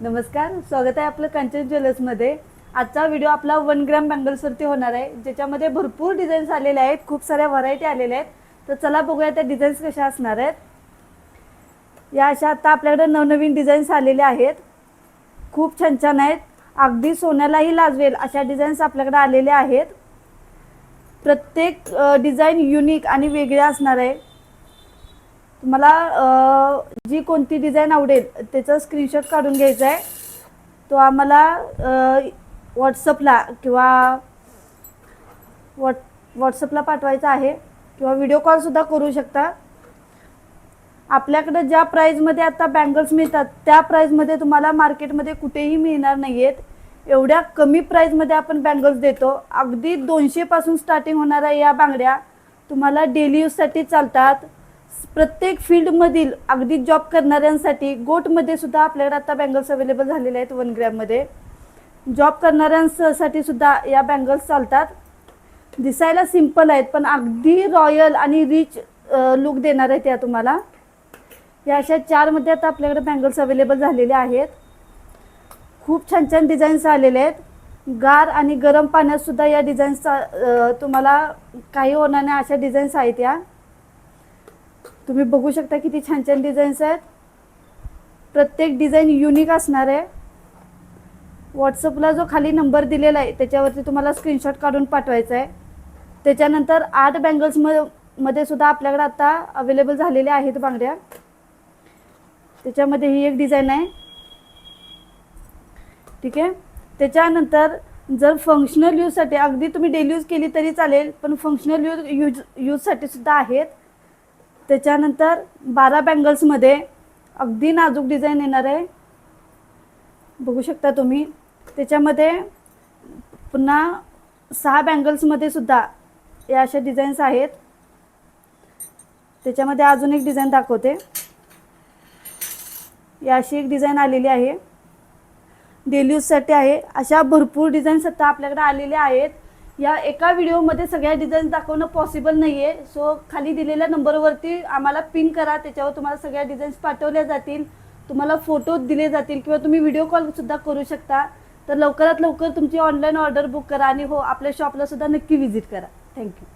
नमस्कार स्वागत आहे आपलं कांचन ज्वेलर्समध्ये आजचा व्हिडिओ आपला वन ग्रॅम बँगल्सवरती होणार आहे ज्याच्यामध्ये भरपूर डिझाईन्स आलेले आहेत खूप साऱ्या व्हरायटी आलेल्या आहेत. तर चला बघूया त्या डिझाईन्स कशा असणार आहेत. या अशा आता आपल्याकडे नवनवीन डिझाईन्स आलेल्या आहेत. खूप छान छान आहेत. अगदी सोन्यालाही लाजवेल अशा डिझाईन्स आपल्याकडे आलेल्या आहेत. प्रत्येक डिझाईन युनिक आणि वेगळ्या असणार आहे. तुम्हाला जी कोणती डिझाईन आवडेल त्याचा स्क्रीनशॉट काढून घ्यायचा आहे तो आम्हाला व्हॉट्सअपला किंवा व्हॉट व्हॉट्सअपला पाठवायचा आहे. किंवा व्हिडिओ कॉलसुद्धा करू शकता. आपल्याकडे ज्या प्राईजमध्ये आता बँगल्स मिळतात त्या प्राईजमध्ये तुम्हाला मार्केटमध्ये कुठेही मिळणार नाही आहेत एवढ्या कमी प्राईजमध्ये आपण बँगल्स देतो. अगदी दोनशेपासून स्टार्टिंग होणाऱ्या या बांगड्या तुम्हाला डेली यूजसाठी चालतात. प्रत्येक फील्डमधील अगदी जॉब करणाऱ्यांसाठी गोटमध्ये सुद्धा आपल्याकडे आता बँगल्स अवेलेबल झालेले आहेत वन ग्रॅममध्ये जॉब करणाऱ्यांसाठी सुद्धा या बँगल्स चालतात. दिसायला सिंपल आहेत पण अगदी रॉयल आणि रिच लुक देणार आहेत या तुम्हाला. या अशा चारमध्ये आता आपल्याकडे बँगल्स अवेलेबल झालेले आहेत. खूप छान छान डिझाईन्स आलेले आहेत. गार आणि गरम पाण्यात सुद्धा या डिझाईन्सचा तुम्हाला काही होणार नाही अशा डिझाईन्स आहेत या. तुम्ही बघू शकता किती छान छान डिझाईन्स आहेत. प्रत्येक डिझाईन युनिक असणार आहे. व्हॉट्सअपला जो खाली नंबर दिलेला आहे त्याच्यावरती तुम्हाला स्क्रीनशॉट काढून पाठवायचा आहे. त्याच्यानंतर आर्ट बँगल्स म मध्ये सुद्धा आपल्याकडे आता अवेलेबल झालेल्या आहेत बांगड्या. त्याच्यामध्ये ही एक डिझाईन आहे. ठीक आहे? त्याच्यानंतर जर फंक्शनल यूजसाठी अगदी तुम्ही डेली यूज केली तरी चालेल पण फंक्शनल यूज यूज यूजसाठी सुद्धा आहेत. त्याच्यानंतर बारा बँगल्समध्ये अगदी नाजूक डिझाईन येणार आहे. बघू शकता तुम्ही. त्याच्यामध्ये पुन्हा सहा बँगल्समध्ये सुद्धा या अशा डिझाईन्स आहेत. त्याच्यामध्ये अजून एक डिझाईन दाखवते. या अशी एक डिझाईन आलेली आहे. डेली यूजसाठी आहे. अशा भरपूर डिझाईन्स आता आपल्याकडे आलेल्या आहेत. या एका व्हिडिओमध्ये सगळ्या डिझाईन्स दाखवणं पॉसिबल नाही आहे सो खाली दिलेल्या नंबरवरती आम्हाला पिन करा. त्याच्यावर तुम्हाला सगळ्या डिझाईन्स पाठवल्या जातील. तुम्हाला फोटो दिले जातील किंवा तुम्ही व्हिडिओ कॉलसुद्धा करू शकता. तर लवकरात लवकर तुमची ऑनलाईन ऑर्डर बुक करा आणि हो आपल्या शॉपलासुद्धा नक्की व्हिजिट करा. थँक्यू